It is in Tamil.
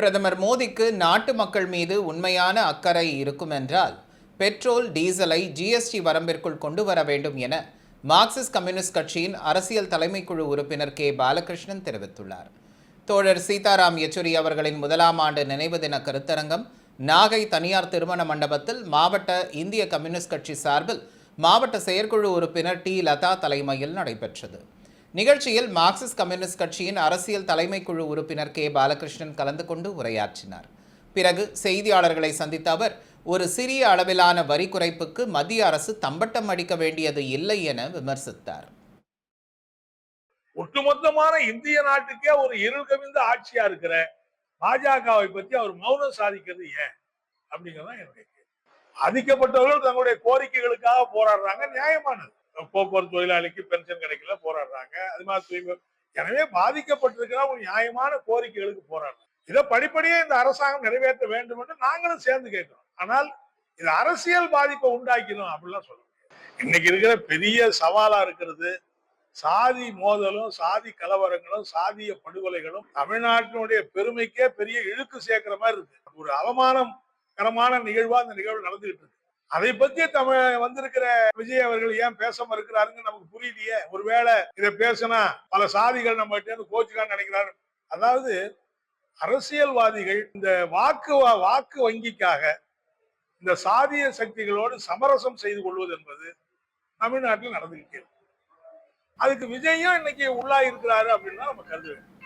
பிரதமர் மோடிக்கு நாட்டு மக்கள் மீது உண்மையான அக்கறை இருக்கும் என்றால் பெட்ரோல் டீசலை ஜிஎஸ்டி வரம்பிற்குள் கொண்டு வர வேண்டும் என மார்க்சிஸ்ட் கம்யூனிஸ்ட் கட்சியின் அரசியல் தலைமைக்குழு உறுப்பினர் கே. பாலகிருஷ்ணன் தெரிவித்துள்ளார். தோழர் சீதாராம் யெச்சூரி அவர்களின் முதலாம் ஆண்டு நினைவு தின கருத்தரங்கம் நாகை தனியார் திருமண மண்டபத்தில் மாவட்ட இந்திய கம்யூனிஸ்ட் கட்சி சார்பில் மாவட்ட செயற்குழு உறுப்பினர் டி. லதா தலைமையில் நடைபெற்றது. நிகழ்ச்சியில் மார்க்சிஸ்ட் கம்யூனிஸ்ட் கட்சியின் அரசியல் தலைமை குழு உறுப்பினர் கே. பாலகிருஷ்ணன் கலந்து கொண்டு உரையாற்றினார். பிறகு செய்தியாளர்களை சந்தித்த அவர் ஒரு சிறிய அளவிலான வரி குறைப்புக்கு மத்திய அரசு தம்பட்டம் அடிக்க வேண்டியது இல்லை என விமர்சித்தார். ஒட்டுமொத்தமான இந்திய நாட்டுக்கே ஒரு இருள் கவிழ்ந்த ஆட்சியா இருக்கிற பாஜகவை பத்தி அவர் மௌனம் சாதிக்கிறது ஏன்? அப்படிங்கிறதான் என்னுடைய பாதிக்கப்பட்டவர்கள் தங்களுடைய கோரிக்கைகளுக்காக போராடுறாங்க நியாயமானது. போக்குவரத்து தொழிலாளிக்கு பென்ஷன் கிடைக்கல போராடுறாங்க. அது மாதிரி எனவே பாதிக்கப்பட்டிருக்கிற ஒரு நியாயமான கோரிக்கைகளுக்கு போராடுறாங்க. இதை படிப்படியே இந்த அரசாங்கம் நிறைவேற்ற வேண்டும் என்று நாங்களும் சேர்ந்து கேட்கிறோம். ஆனால் இது அரசியல் பாதிப்பை உண்டாக்கிடும் அப்படிலாம் சொல்ல இன்னைக்கு இருக்கிற பெரிய சவாலா இருக்கிறது சாதி மோதலும் சாதி கலவரங்களும் சாதிய படுகொலைகளும் தமிழ்நாட்டினுடைய பெருமைக்கே பெரிய இழுக்கு சேர்க்கிற மாதிரி இருக்கு. ஒரு அவமானகரமான நிகழ்வா அந்த நிகழ்வு நடந்துகிட்டு இருக்கு. அதை பத்தி தமிழ் வந்திருக்கிற விஜய் அவர்கள் ஏன் பேச இருக்கிறாருன்னு நமக்கு புரியலையே. ஒருவேளை இதை பேசினா பல சாதிகள் நம்ம கிட்ட கோச்சுக்கான்னு நினைக்கிறாரு. அதாவது அரசியல்வாதிகள் இந்த வாக்கு வாக்கு வங்கிக்காக இந்த சாதிய சக்திகளோடு சமரசம் செய்து கொள்வது என்பது தமிழ்நாட்டில் நடந்துகிட்டே அதுக்கு விஜயும் இன்னைக்கு உள்ளா இருக்கிறாரு அப்படின்னு நம்ம கருத வேண்டும்